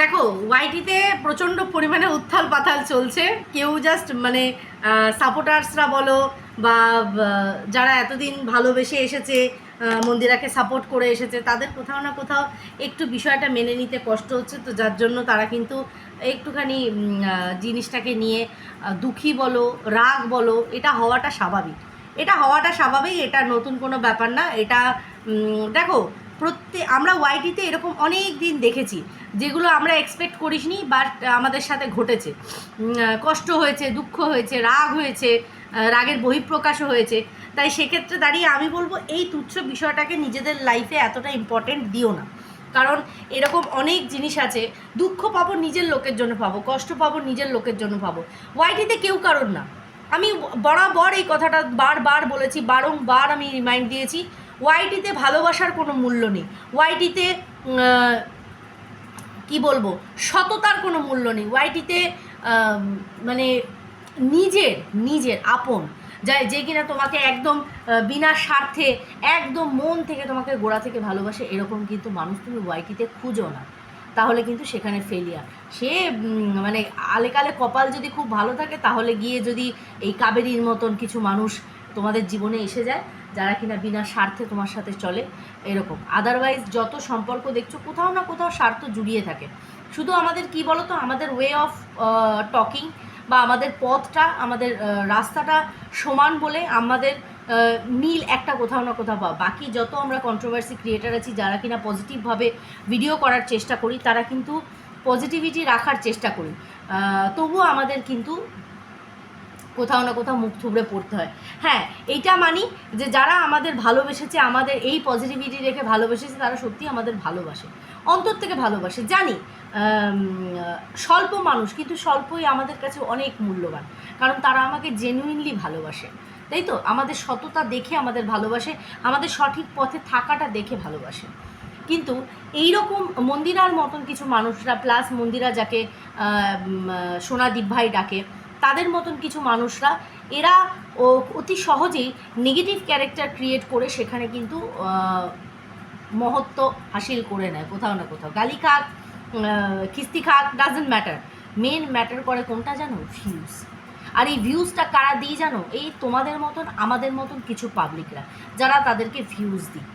দেখো ওয়াইটিতে প্রচণ্ড পরিমাণে উত্থাল পাথাল চলছে। কেউ জাস্ট মানে সাপোর্টার্সরা বলো বা বা, যারা এতদিন ভালোবেসে এসেছে মন্দিরাকে সাপোর্ট করে এসেছে, তাদের কোথাও না কোথাও একটু বিষয়টা মেনে নিতে কষ্ট হচ্ছে। তো যার জন্য তারা কিন্তু একটুখানি জিনিসটাকে নিয়ে দুঃখী বলো, রাগ বলো, এটা হওয়াটা স্বাভাবিক। এটা হওয়াটা স্বাভাবিক, এটা নতুন কোনো ব্যাপার না। এটা দেখো প্রত্যেক আমরা ওয়াইটিতে এরকম অনেক দিন দেখেছি, যেগুলো আমরা এক্সপেক্ট করিসনি বাট আমাদের সাথে ঘটেছে। কষ্ট হয়েছে, দুঃখ হয়েছে, রাগ হয়েছে রাগের বহিঃপ্রকাশও হয়েছে। তাই সেক্ষেত্রে দাঁড়িয়ে আমি বলব, এই তুচ্ছ বিষয়টাকে নিজেদের লাইফে এতটা ইম্পর্টেন্ট দিও না। কারণ এরকম অনেক জিনিস আছে, দুঃখ পাবো নিজের লোকের জন্য পাবো, কষ্ট পাবো নিজের লোকের জন্য পাবো। ওয়াইটিতে কেউ কারণ না। আমি বরাবর এই কথাটা বারবার বলেছি, বারংবার আমি রিমাইন্ড দিয়েছি। ওয়াইটিতে ভালোবাসার কোনো মূল্য নেই। ওয়াইটিতে কি বলব, সততার কোনো মূল্য নেই। ওয়াইটিতে মানে নিজের নিজের আপন, যা, যে কিনা তোমাকে একদম বিনা স্বার্থে, একদম মন থেকে তোমাকে গোড়া থেকে ভালোবাসে, এরকম কিন্তু মানুষ তুমি ওয়াইটিতে খুঁজো না। তাহলে কিন্তু সেখানে ফেলিয়ার সে মানে আলেকালে কপাল যদি খুব ভালো থাকে, তাহলে গিয়ে যদি এই কাবেরীর মতন কিছু মানুষ তোমাদের জীবনে এসে যায়, যারা কিনা বিনা স্বার্থে তোমার সাথে চলে, এরকম। আদারওয়াইজ যত সম্পর্ক দেখছ, কোথাও না কোথাও স্বার্থ জুড়িয়ে থাকে। শুধু আমাদের কি বলো তো আমাদের ওয়ে অফ টকিং বা আমাদের পথটা, আমাদের রাস্তাটা সমান বলে আমাদের মিল একটা কোথাও না কোথাও পাওয়া। বাকি যত আমরা কন্ট্রোভার্সি ক্রিয়েটার আছি, যারা কিনা পজিটিভভাবে ভিডিও করার চেষ্টা করি, তারা কিন্তু পজিটিভিটি রাখার চেষ্টা করি। তবুও আমাদের কিন্তু কোথাও না কোথাও মুখ থুবড়ে পড়তে হয়। হ্যাঁ এইটা মানি যে যারা আমাদের ভালোবেসেছে, আমাদের এই পজিটিভিটি রেখে ভালোবেসেছে, তারা সত্যি আমাদের ভালোবাসে। অন্তর থেকে ভালোবাসে। জানি স্বল্প মানুষ, কিন্তু স্বল্পই আমাদের কাছে অনেক মূল্যবান। কারণ তারা আমাকে জেনুইনলি ভালোবাসে। তাই তো? আমাদের সততা দেখে আমাদের ভালোবাসে, আমাদের সঠিক পথে থাকাটা দেখে ভালোবাসে। কিন্তু এই রকম মন্দিরার মতন কিছু মানুষরা প্লাস মন্দিরা যাকে সোনাদীপ ভাই ডাকে তাদের মতন কিছু মানুষরা, এরা ও অতি সহজেই নেগেটিভ ক্যারেক্টার ক্রিয়েট করে সেখানে কিন্তু মহত্ব হাসিল করে নেয় কোথাও না কোথাও। গালি খাক খিস্তি খাক ডাজেন্ট ম্যাটার মেন ম্যাটার করে কোনটা জানো? ভিউজ আর এই ভিউজটা কারা দিই জানো? এই তোমাদের মতন, আমাদের মতন কিছু পাবলিকরা যারা তাদেরকে ভিউজ দিই।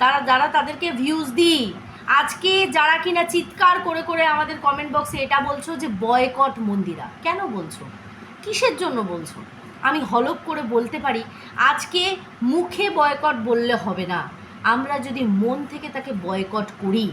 তারা, যারা তাদেরকে ভিউজ দিই। আজকে যারা কিনা চিৎকার করে করে আমাদের কমেন্ট বক্সে এটা বলছো যে বয়কট মন্দিরা, কেন বলছো? কিসের জন্য বলছো? আমি হলপ করে বলতে পারি, আজকে মুখে বয়কট বললে হবে না। আমরা যদি মন থেকে তাকে বয়কট করি,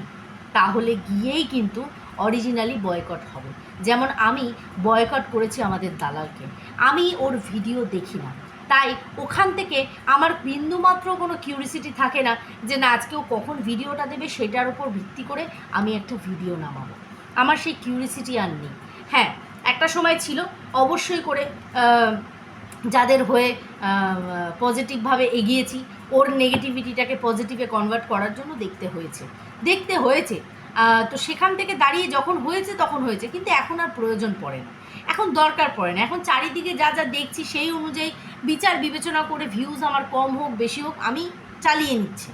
তাহলে গিয়েই কিন্তু অরিজিনালি বয়কট হবে। যেমন আমি বয়কট করেছি আমাদের দালালকে। আমি ওর ভিডিও দেখি না। তাই ওখান থেকে আমার বিন্দুমাত্র কোনো কিউরিসিটি থাকে না যে না, আজকে ও কখন ভিডিওটা দেবে সেটার উপর ভিত্তি করে আমি একটা ভিডিও নামাবো। আমার সেই কিউরিসিটি আর নেই। হ্যাঁ একটা সময় ছিল, অবশ্যই করে যাদের হয়ে পজিটিভভাবে এগিয়েছি, ওর নেগেটিভিটিটাকে পজিটিভে কনভার্ট করার জন্য দেখতে হয়েছে। দেখতে হয়েছে। তো সেখান থেকে দাঁড়িয়ে যখন হয়েছে তখন হয়েছে, কিন্তু এখন আর প্রয়োজন পড়ে না। এখন দরকার পড়ে না। এখন চারিদিকে যা যা দেখছি সেই অনুযায়ী বিচার বিবেচনা করে ভিউজ আমার কম হোক, বেশি হোক, আমি চালিয়ে নিচ্ছি।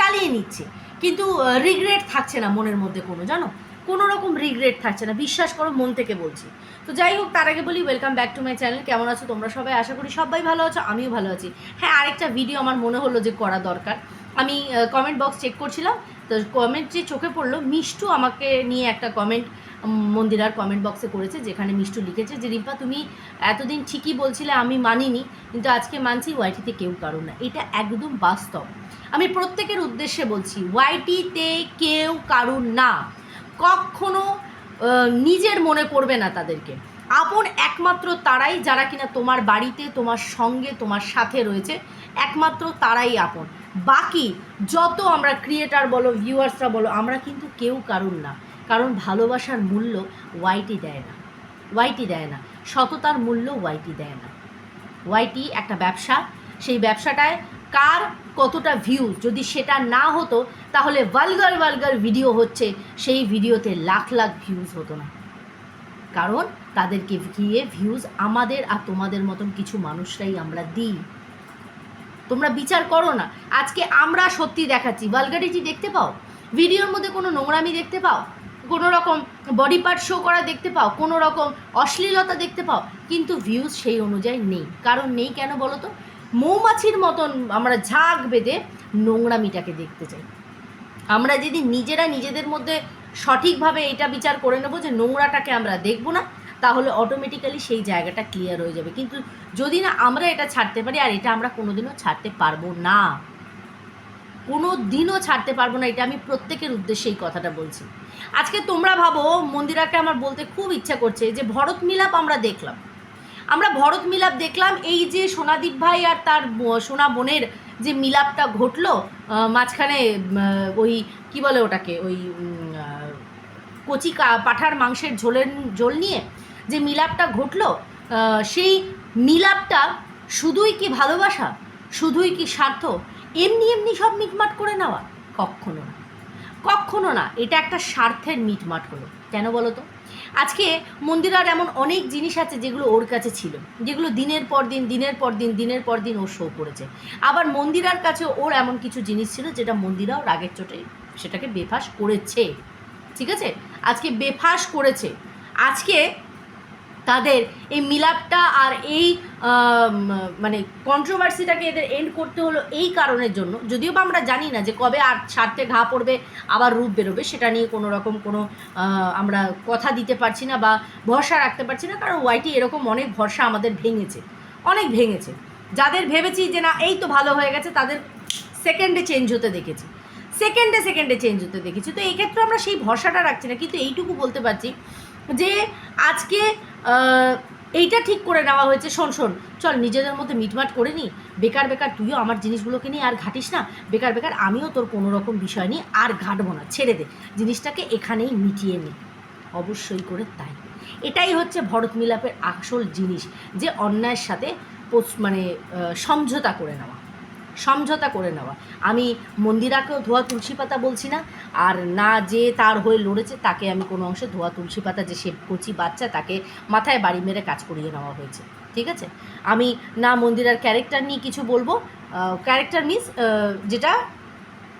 চালিয়ে নিচ্ছে। কিন্তু রিগ্রেট থাকছে না মনের মধ্যে কোনো, জানো? কোনো রকম রিগ্রেট থাকছে না। বিশ্বাস করো, মন থেকে বলছি। তো যাই হোক, তার আগে বলি welcome back to my channel কেমন আছো তোমরা সবাই? আশা করি সবাই ভালো আছো, আমিও ভালো আছি। হ্যাঁ আরেকটা ভিডিও আমার মনে হলো যে করা দরকার। আমি কমেন্ট বক্স চেক করছিলাম। তো কমেন্ট যে চোখে পড়ল, মিষ্টু আমাকে নিয়ে একটা কমেন্ট মন্দিরার কমেন্ট বক্সে করেছে, যেখানে মিষ্টু লিখেছে যে, রিম্পা, তুমি এতদিন ঠিকই বলছিলে, আমি মানিনি, কিন্তু আজকে মানছি ওয়াইটিতে কেউ কারণ না। এটা একদম বাস্তব। আমি প্রত্যেকের উদ্দেশ্যে বলছি ওয়াইটিতে কেউ কারুর না। কখনো নিজের মনে করবে না তাদেরকে। আপন একমাত্র তারাই যারা কিনা তোমার বাড়িতে, তোমার সঙ্গে, তোমার সাথে রয়েছে, একমাত্র তারাই আপন। বাকি যত আমরা ক্রিয়েটার বলো ভিউয়ার্সরা বলো, আমরা কিন্তু কেউ কারুর না। কারণ ভালোবাসার মূল্য ওয়াইটি দেয় না। ওয়াইটি দেয় না। সততার মূল্য ওয়াইটি দেয় না। ওয়াইটি একটা ব্যবসা। সেই ব্যবসাটায় কার কতটা ভিউজ যদি সেটা না হতো, তাহলে ভালগার ভালগার ভিডিও হচ্ছে। সেই ভিডিওতে লাখ লাখ ভিউজ হতো না। কারণ তাদেরকে গিয়ে ভিউজ আমাদের আর তোমাদের মতন কিছু মানুষরাই আমরা দিই। তোমরা বিচার করো না। আজকে আমরা সত্যি দেখাচ্ছি। ভালগারিটি দেখতে পাও? ভিডিওর মধ্যে কোনো নোংরামি দেখতে পাও? কোনো রকম বডি পার্ট শো করা দেখতে পাও কোনো রকম অশ্লীলতা দেখতে পাও, কিন্তু ভিউজ সেই অনুযায়ী নেই। কারণ নেই কেন বলো তো? মৌমাছির মতন আমরা ঝাঁক বেঁধে নোংরামিটাকে দেখতে চাই। আমরা যদি নিজেরা নিজেদের মধ্যে সঠিকভাবে এটা বিচার করে নেব যে নোংরাটাকে আমরা দেখব না, তাহলে অটোমেটিক্যালি সেই জায়গাটা ক্লিয়ার হয়ে যাবে। কিন্তু যদি না আমরা এটা ছাড়তে পারি আর এটা আমরা কোনোদিনও ছাড়তে পারব না। কোনো দিনও ছাড়তে পারব না, এটা আমি প্রত্যেকের উদ্দেশ্যে এই কথাটা বলছি। আজকে তোমরা ভাবো, মন্দিরাকে আমার বলতে খুব ইচ্ছা করছে যে ভরত মিলাপ আমরা দেখলাম। আমরা ভরত মিলাপ দেখলাম, এই যে সোনাদীপ ভাই আর তার সোনা বোনের যে মিলাপটা ঘটলো মাঝখানে ওই কি বলে ওটাকে, ওই কচি পাঠার মাংসের ঝোলের, ঝোল নিয়ে যে মিলাপটা ঘটলো সেই মিলাপটা শুধুই কি ভালোবাসা? শুধুই কি স্বার্থ? এমনি এমনি সব মিটমাট করে নেওয়া? কখনো না। কখনো না, এটা একটা স্বার্থের মিটমাট হলো। কেন বলো তো? আজকে মন্দিরার এমন অনেক জিনিস আছে যেগুলো ওর কাছে ছিল, যেগুলো দিনের পর দিন, দিনের পর দিন, দিনের পর দিন ও শো করেছে। আবার মন্দিরার কাছে ওর এমন কিছু জিনিস ছিল যেটা মন্দিরাও রাগের চোটে সেটাকে বেফাস করেছে। ঠিক আছে? আজকে বেফাস করেছে। আজকে তাদের এই মিলাপটা আর এই মানে কন্ট্রোভার্সিটাকে এদের এন্ড করতে হলো এই কারণের জন্য। যদিও বা আমরা জানি না যে কবে আর স্বার্থে ঘা পড়বে, আবার রূপ বেরোবে, সেটা নিয়ে কোনো রকম কোনো আমরা কথা দিতে পারছি না বা ভরসা রাখতে পারছি না, কারণ ওয়াইটি এরকম অনেক ভরসা আমাদের ভেঙেছে, অনেক ভেঙেছে। যাদের ভেবেছি যে না, এই তো ভালো হয়ে গেছে, তাদের সেকেন্ডে চেঞ্জ হতে দেখেছি। সেকেন্ডে সেকেন্ডে চেঞ্জ হতে দেখেছি। তো এক্ষেত্রে আমরা সেই ভরসাটা রাখছি না, কিন্তু এইটুকু বলতে পারছি যে আজকে এইটা ঠিক করে নেওয়া হয়েছে। শোন শোন, চল নিজেদের মধ্যে মিটমাট করে নি। বেকার বেকার, তুইও আমার জিনিসগুলোকে নিয়ে আর ঘাটিস না। বেকার বেকার, আমিও তোর কোনো রকম বিষয় নিয়ে আর ঘাটবো না। ছেড়ে দে, জিনিসটাকে এখানেই মিটিয়ে নে। অবশ্যই করে তাই। এটাই হচ্ছে ভরত মিলাপের আসল জিনিস, যে অন্যায়ের সাথে মানে সমঝোতা করে নেওয়া। সমঝোতা করে নেওয়া। আমি মন্দিরাকেও ধোয়া তুলসী পাতা বলছি না, আর না যে তার হয়ে লড়েছে তাকে আমি কোনো অংশে ধোয়া তুলসী পাতা, যে সে কচি বাচ্চা, তাকে মাথায় বাড়ি মেরে কাজ করিয়ে নেওয়া হয়েছে। ঠিক আছে? আমি না মন্দিরার ক্যারেক্টার নিয়ে কিছু বলব। ক্যারেক্টার মিনস যেটা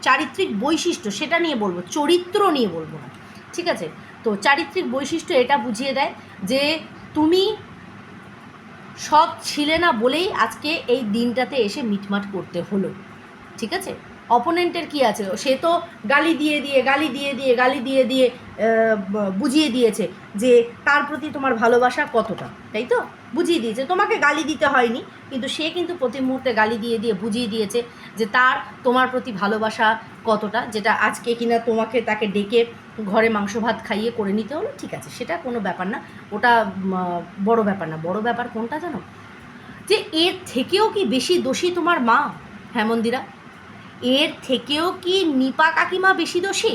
চারিত্রিক বৈশিষ্ট্য, সেটা নিয়ে বলব, চরিত্র নিয়ে বলব না। ঠিক আছে? তো চারিত্রিক বৈশিষ্ট্য এটা বুঝিয়ে দেয় যে তুমি সৎ ছিলে না বলেই আজকে এই দিনটাতে এসে মিটমাট করতে হলো। ঠিক আছে? অপোনেন্টের কি আছে? সে তো গালি দিয়ে দিয়ে, গালি দিয়ে দিয়ে, গালি দিয়ে দিয়ে বুঝিয়ে দিয়েছে যে তার প্রতি তোমার ভালোবাসা কতটা, তাই তো? বুঝিয়ে দিয়েছে। তোমাকে গালি দিতে হয়নি, কিন্তু সে কিন্তু প্রতি মুহূর্তে গালি দিয়ে দিয়ে বুঝিয়ে দিয়েছে যে তার, তোমার প্রতি ভালোবাসা কতটা, যেটা আজকে কিনা তোমাকে তাকে ডেকে ঘরে মাংস ভাত খাইয়ে করে নিতে হলো, ঠিক আছে, সেটা কোনো ব্যাপার না। ওটা বড় ব্যাপার না। বড় ব্যাপার কোনটা জানো? যে এর থেকেও কি বেশি দোষী তোমার মা হ্যাঁ মন্দিরা এর থেকেও কি নিপা কাকিমা বেশি দোষী?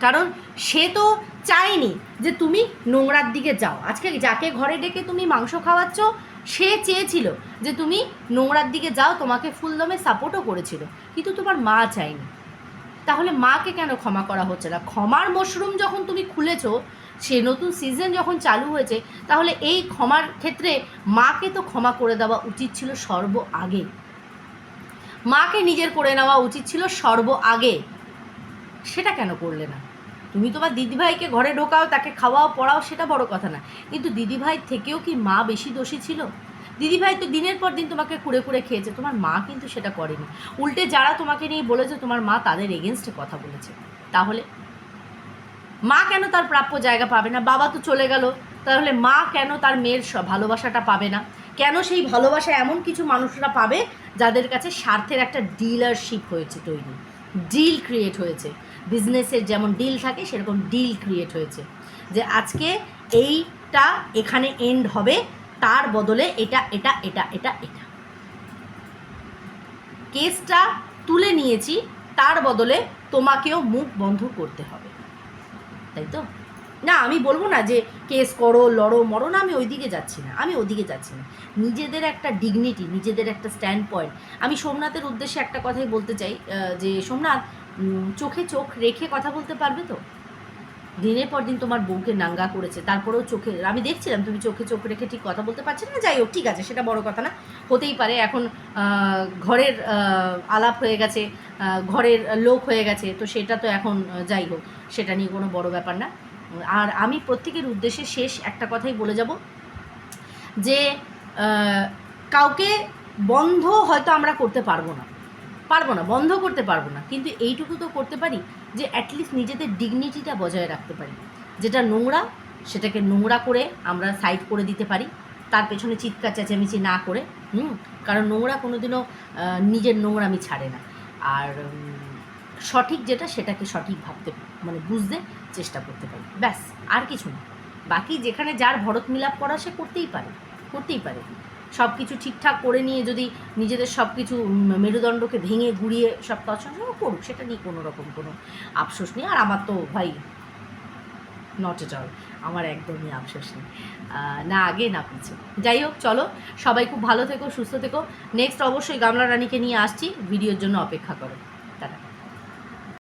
কারণ সে তো চায়নি যে তুমি নোংরার দিকে যাও। আজকে যাকে ঘরে ডেকে তুমি মাংস খাওয়াচ্ছ, সে চেয়েছিল যে তুমি নোংরার দিকে যাও, তোমাকে ফুলদমে সাপোর্টও করেছিল। কিন্তু তোমার মা চায়নি। তাহলে মাকে কেন ক্ষমা করা হচ্ছে না? ক্ষমার মশরুম যখন তুমি খুলেছো, সে নতুন সিজন যখন চালু হয়েছে, তাহলে এই ক্ষমার ক্ষেত্রে মাকে তো ক্ষমা করে দেওয়া উচিত ছিল সর্ব আগে। মাকে নিজের করে নেওয়া উচিত ছিল সর্ব আগে। সেটা কেন করলে না? তুমি তোমার দিদিভাইকে ঘরে ঢোকাও, তাকে খাওয়াও, পড়াও, সেটা বড় কথা না। কিন্তু দিদিভাই থেকেও কি মা বেশি দোষী ছিল? দিদিভাই তো দিনের পর দিন তোমাকে কুড়ে কুড়ে খেয়েছে, তোমার মা কিন্তু সেটা করেনি। উল্টে যারা তোমাকে নিয়ে বলেছে, তোমার মা তাদের এগেনস্টে কথা বলেছে। তাহলে মা কেন তার প্রাপ্য জায়গা পাবে না? বাবা তো চলে গেল। তাহলে মা কেন তার মেয়ের ভালোবাসাটা পাবে না? কেন সেই ভালোবাসা এমন কিছু মানুষরা পাবে, যাদের কাছে স্বার্থের একটা ডিলারশিপ হয়েছে তৈরি। ডিল ক্রিয়েট হয়েছে। বিজনেসের যেমন ডিল থাকে, সেরকম ডিল ক্রিয়েট হয়েছে। যে আজকে এইটা এখানে এন্ড হবে, তার বদলে এটা এটা এটা এটা এটা। কেসটা তুলে নিয়েছি, তার বদলে তোমাকেও মুখ বন্ধ করতে হবে। তাই তো? না, আমি বলব না যে কেস করো, লড়ো, মরো না, আমি ওইদিকে যাচ্ছি না, আমি ওদিকে যাচ্ছি না। নিজেদের একটা ডিগনিটি নিজেদের একটা স্ট্যান্ড পয়েন্ট আমি সোমনাথের উদ্দেশ্যে একটা কথাই বলতে চাই যে সোমনাথ চোখে চোখ রেখে কথা বলতে পারবে তো? দিনের পর দিন তোমার বউকে নাঙ্গা করেছে, তারপরেও চোখে, আমি দেখছিলাম তুমি চোখে চোখ রেখে ঠিক কথা বলতে পারছিলে না? যাই হোক, ঠিক আছে, সেটা বড় কথা না। হতেই পারে এখন ঘরের আলাপ হয়ে গেছে ঘরের লোক হয়ে গেছে, তো সেটা তো এখন যাই হোক, সেটা নিয়ে কোনো বড় ব্যাপার না। আর আমি প্রত্যেকের উদ্দেশ্যে শেষ একটা কথাই বলে যাব, যে কাউকে বন্ধ হয়তো আমরা করতে পারব না। পারব না, বন্ধ করতে পারব না। কিন্তু এইটুকু তো করতে পারি যে অ্যাটলিস্ট নিজেদের ডিগনিটিটা বজায় রাখতে পারি। যেটা নোংরা, সেটাকে নোংরা করে আমরা সাইড করে দিতে পারি। তার পেছনে চিৎকার, চেঁচামেচি না করে, হুম? কারণ নোংরা কোনোদিনও নিজের নোংরামি ছাড়ে না। আর সঠিক যেটা, সেটাকে সঠিক ভাবতে মানে বুঝতে চেষ্টা করতে পারি। ব্যাস, আর কিছু না। বাকি যেখানে যার ভরত মিলাপ করা সে করতেই পারে করতেই পারে। সব কিছু ঠিকঠাক করে নিয়ে যদি নিজেদের সব কিছু মেরুদণ্ডকে ভেঙে গুড়িয়ে সব তছন্দ করুক, সেটা নিয়ে কোনো রকম কোনো আফসোস নেই। আর আমার তো ভাই নট এট অল আমার একদমই আফসোস নেই। না, আগে না পিছিয়ে যাই হোক, চলো, সবাই খুব ভালো থেকো, সুস্থ থেকো। নেক্সট অবশ্যই গামলা রানীকে নিয়ে আসছি, ভিডিওর জন্য অপেক্ষা করো।